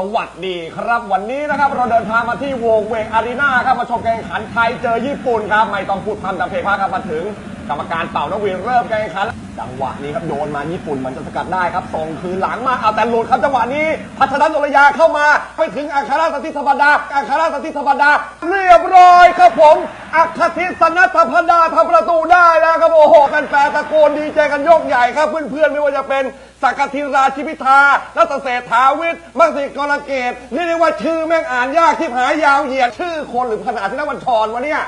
สวัสดีครับวันนี้นะครับเราเดินทางมาที่วงเวงอารีนาครับมาชมการแข่งขันไทยเจอญี่ปุ่นครับไม่ต้องพูดพร่ำทำเพลงพาครับมาถึงกรรมการเป่านกหวีดเริ่มการแข่งขันจังหวะนี้ครับโยนมาญี่ปุ่นมันจะสกัดได้ครับส่งคืนหลังมาเอาแต่หลุดครับจังหวะนี้พัฒนันโนรยาเข้ามาไปถึงอัคราชติธรรมดาอัคราชติธรรมดา เรียบร้อยครับผมอัครทิศนัทธรรมดาทำประตูได้แล้วครับโอ้โหแฟนๆตะโกนดีใจกันยกใหญ่ครับเพื่อนๆไม่ว่าจะเป็น สักกทิราชิพิธารัตเศรษฐาวิทย์มังสิกรเกตนี่เรียกว่าชื่อแม่งอ่านยากที่หายยาวเหยียดชื่อคนหรือขนาดที่นักบัญชรวะเนี่ย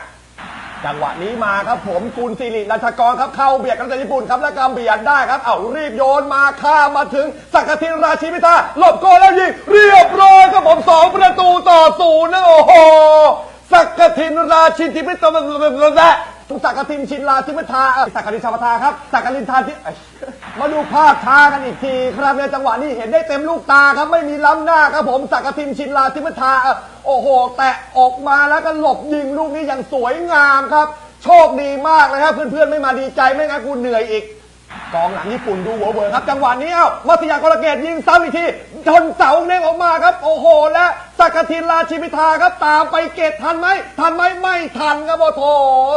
จังหวะนี้มาครับผมกุลสิริราชกรครับเข้าเบียดกันจากญี่ปุ่นครับและกำเบียดได้ครับ เอารีบโยนมาข้ามาถึงสักกทินราชิพิธาหลบโกลแล้วยิงเรียบร้อยครับผมสองประตูต่อศูนย์นะโอ้โหสักกทินราชินทิพิธาและสักกทินชินราชิพิธาสักกทินชาพทาครับสักกทินทานที่ มาดูภาพช้ากันอีกทีครับในจังหวะนี้เห็นได้เต็มลูกตาครับไม่มีล้ำหน้าครับผมสักกทินชินราชิพิธาโอ้โห แตะออกมาแล้วก็หลบยิงลูกนี้อย่างสวยงามครับ โชคดีมากเลยครับเพื่อนๆไม่มาดีใจไม่งั้นกูเหนื่อยอีกกองหลังญี่ปุ่นดูหัวเว่อครับ จังหวะนี้เอ้ามัตยากรเกตยิงซ้ำอีกทีชนเสาเด้งออกมาครับ โอ้โห และสักกทินราชิพิธาครับ ตามไปเกตทันไหมทันไหมไม่ทันครับโอ้โห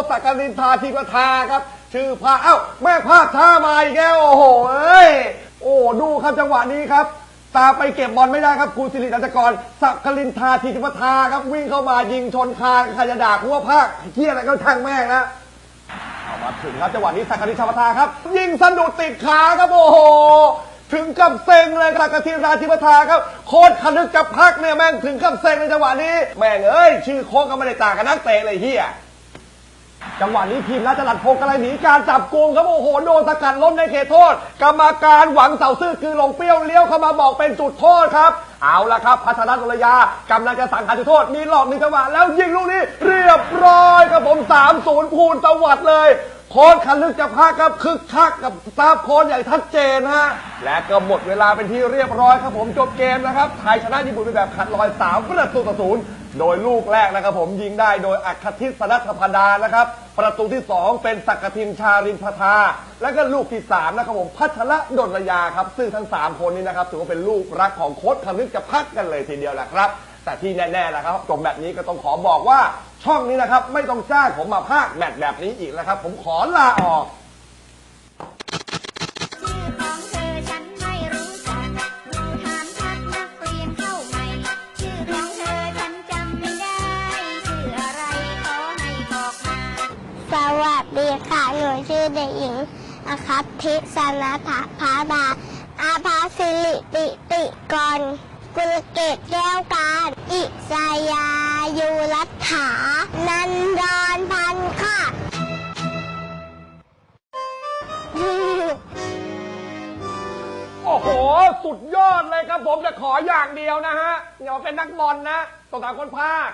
สักกทินทาชิพิธาครับ ชื่อพาเอ้าแม่ภาพช้ามาอีกแล้วโอ้โหเอ้ยโอ้ดูครับจังหวะนี้ครับ ตาไปเก็บบอลไม่ได้ครับคุณสิริรัตกรสักกลินทาทีจิปทาครับวิ่งเข้ามายิงชนคานใครจะด่ากูว่าภาคเฮียอะไรก็ช่างแม่งนะเอามาถึงครับจังหวะนี้สักกะทิชาวทาครับ ยิงสะดุดติดขาครับโอ้โหถึงกับเซ็งเลยสักกะทิราชิพทาครับโคตรคนึกกับพักเนี่ยแม่งถึงกับเซ็งในจังหวะนี้ แม่งเอ้ยชื่อโค้ชก็ไม่ได้ต่างกับนักเตะเลยเฮีย จังหวะนี้ทีมราชลัดโพกอะไรหนีการจับกุมครับโอ้โหโดนสกัดล้มในเขตโทษ กรรมการหวังเสาซื่อคือลงเปรี้ยวเลี้ยวเข้ามาบอกเป็นจุดโทษครับเอาละครับพัฒนาตุลยากำลังจะสั่งหาจุดโทษ มีหลอกมีจังหวะแล้วยิงลูกนี้เรียบร้อยครับผม3 0พูนสวัสดเลย โค้ชคันลึกจะพาครับคึกคักกับตาโค้ชอย่างชัดเจนฮะและก็หมดเวลาเป็นที่เรียบร้อยครับผมจบเกมนะครับไทยชนะญี่ปุ่นไปแบบขัดลอยสามประตูต่อศูนย์โดยลูกแรกนะครับผมยิงได้โดยอัคทิศสนัทพดานะครับประตูที่2เป็นสักกทินชารินพทาและก็ลูกที่3นะครับผมพัชระดลระยาครับ ซึ่งทั้ง3คนนี้นะครับถือว่าเป็นลูกรักของโค้ชคำนึกจะพักกันเลยทีเดียวแหละครับ แต่ที่แน่ๆนะครับจบแบบนี้ก็ต้องขอบอกว่าช่องนี้นะครับไม่ต้องจ้างผมมาพากแมตช์แบบนี้อีกนะครับ ผมขอลาออก วัสดีค่ะ หนูชื่อเด็กหญิงอาคัตทิสนาถาพาดา อาภาสิริติติกร กุลเกตแก้วการ อิสยายุรัฐา นันดอนพันธ์ค่ะโอ้โห สุดยอดเลยครับผมจะขออย่างเดียวนะฮะอย่ามาเป็นนักบอลนะต้องตามคนภาค